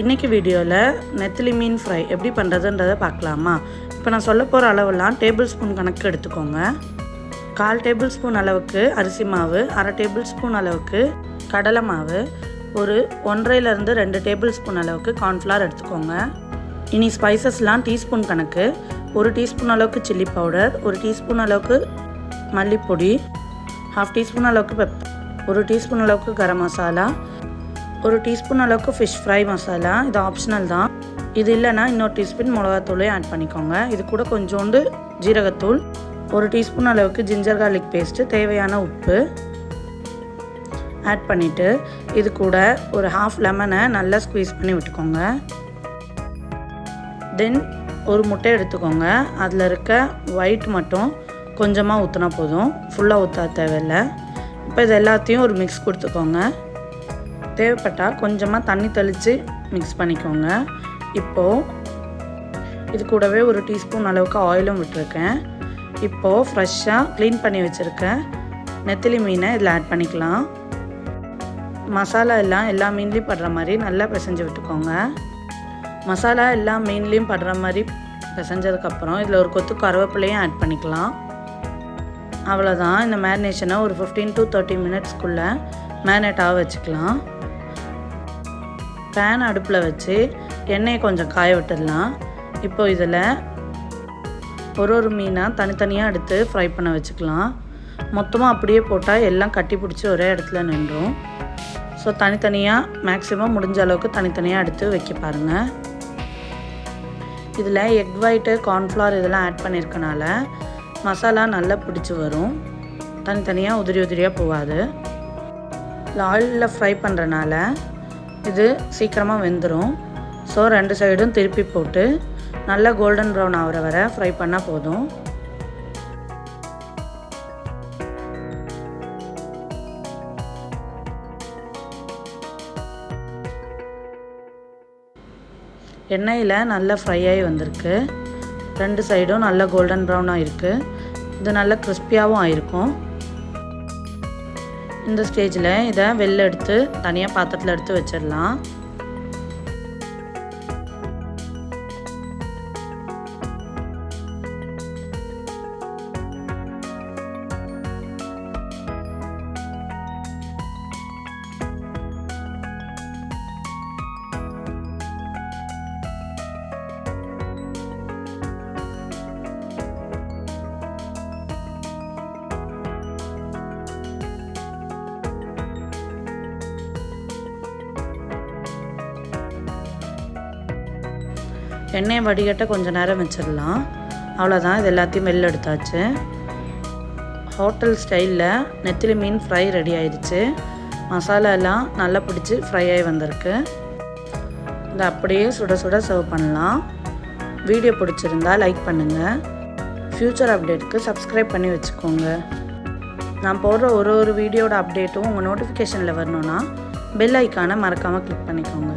இன்றைக்கி வீடியோவில் நெத்திலி மீன் ஃப்ரை எப்படி பண்ணுறதுன்றதை பார்க்கலாமா? இப்போ நான் சொல்ல போகிற அளவெல்லாம் டேபிள் ஸ்பூன் கணக்கு எடுத்துக்கோங்க. கால் டேபிள் ஸ்பூன் அளவுக்கு அரிசி மாவு அரை டேபிள் ஸ்பூன் அளவுக்கு கடலை மாவு ஒரு ஒன்றரைலேருந்து ரெண்டு டேபிள் ஸ்பூன் அளவுக்கு கார்ன்ஃப்ளவர் எடுத்துக்கோங்க. இனி ஸ்பைசஸ்லாம் டீஸ்பூன் கணக்கு. ஒரு டீஸ்பூன் அளவுக்கு சில்லி பவுடர் ஒரு டீஸ்பூன் அளவுக்கு மல்லிப்பொடி ஹாஃப் டீஸ்பூன் அளவுக்கு பெப் ஒரு டீஸ்பூன் அளவுக்கு கரம் மசாலா ஒரு டீஸ்பூன் அளவுக்கு ஃபிஷ் ஃப்ரை மசாலா இது ஆப்ஷனல் தான். இது இல்லைன்னா இன்னொரு டீஸ்பூன் மிளகாத்தூளையும் ஆட் பண்ணிக்கோங்க. இது கூட கொஞ்சோண்டு ஜீரகத்தூள் ஒரு டீஸ்பூன் அளவுக்கு ஜிஞ்சர் கார்லிக் பேஸ்ட்டு தேவையான உப்பு ஆட் பண்ணிவிட்டு இது கூட ஒரு ஹாஃப் லெமனை நல்லா ஸ்குவீஸ் பண்ணி விட்டுக்கோங்க. தென் ஒரு முட்டை எடுத்துக்கோங்க. அதில் இருக்க ஒயிட் மட்டும் கொஞ்சமாக ஊற்றினா போதும். ஃபுல்லாக ஊற்ற தேவையில்லை. இப்போ இது எல்லாத்தையும் ஒரு மிக்ஸ் கொடுத்துக்கோங்க. தேவைப்பட்டால் கொஞ்சமாக தண்ணி தெளித்து மிக்ஸ் பண்ணிக்கோங்க. இப்போது இது கூடவே ஒரு டீஸ்பூன் அளவுக்கு ஆயிலும் விட்டுருக்கேன். இப்போது ஃப்ரெஷ்ஷாக க்ளீன் பண்ணி வச்சுருக்கேன். நெத்திலி மீனை இதில் ஆட் பண்ணிக்கலாம். மசாலா எல்லாம் எல்லா மீன்லேயும் படுற மாதிரி நல்லா பிசைஞ்சு விட்டுக்கோங்க. மசாலா எல்லா மீன்லேயும் படுற மாதிரி பிசைஞ்சதுக்கப்புறம் இதில் ஒரு கொத்து கருவேப்பிலையும் ஆட் பண்ணிக்கலாம். அவ்வளோதான் இந்த மேரினேஷனை ஒரு ஃபிஃப்டீன் டு தேர்ட்டி மினிட்ஸ்க்குள்ளே மேரினேட்டாக வச்சுக்கலாம். பேன் அடுப்பில் வச்சு எண்ணெயை கொஞ்சம் காய விட்டுடலாம். இப்போ இதில் ஒரு ஒரு மீனாக தனித்தனியாக எடுத்து ஃப்ரை பண்ண வச்சுக்கலாம். மொத்தமாக அப்படியே போட்டால் எல்லாம் கட்டி பிடிச்சி ஒரே இடத்துல நின்றும். ஸோ தனித்தனியாக மேக்ஸிமம் முடிஞ்ச அளவுக்கு தனித்தனியாக எடுத்து வைக்க பாருங்கள் இதில் எக் ஒயிட்டு கார்ன்ஃப்ளவர் இதெல்லாம் ஆட் பண்ணியிருக்கனால மசாலா நல்லா பிடிச்சி வரும். தனித்தனியாக உதிரி உதிரியாக போகாது. ஆயிலில் ஃப்ரை பண்ணுறனால இது சீக்கிரமாக வெந்துடும் ஸோ ரெண்டு சைடும் திருப்பி போட்டு நல்லா கோல்டன் ப்ரௌன் ஆகிற வரை ஃப்ரை பண்ணால் போதும். எண்ணெயில் நல்லா ஃப்ரை ஆகி வந்திருக்கு. ரெண்டு சைடும் நல்லா கோல்டன் ப்ரௌனாக இருக்குது இது நல்லா கிறிஸ்பியாகவும் ஆயிருக்கும். இந்த ஸ்டேஜில் இதை வெளில எடுத்து தனியாக பாத்திரத்தில் எடுத்து வச்சிடலாம். எண்ணெயை வடிகட்ட கொஞ்சம் நேரம் வச்சிடலாம். அவ்வளோதான் இது எல்லாத்தையும் வெளில எடுத்தாச்சு. ஹோட்டல் ஸ்டைலில் நெத்திலி மீன் ஃப்ரை ரெடி ஆயிடுச்சு. மசாலா எல்லாம் நல்லா பிடிச்சி ஃப்ரை ஆகி வந்திருக்கு. இதை அப்படியே சுட சுட சர்வ் பண்ணலாம். வீடியோ பிடிச்சிருந்தா லைக் பண்ணுங்கள் ஃப்யூச்சர் அப்டேட்டுக்கு சப்ஸ்கிரைப் பண்ணி வச்சுக்கோங்க. நான் போடுற ஒரு ஒரு வீடியோட அப்டேட்டும் உங்கள் நோட்டிஃபிகேஷனில் வரணுன்னா பெல் ஐக்கானை மறக்காமல் கிளிக் பண்ணிக்கோங்க.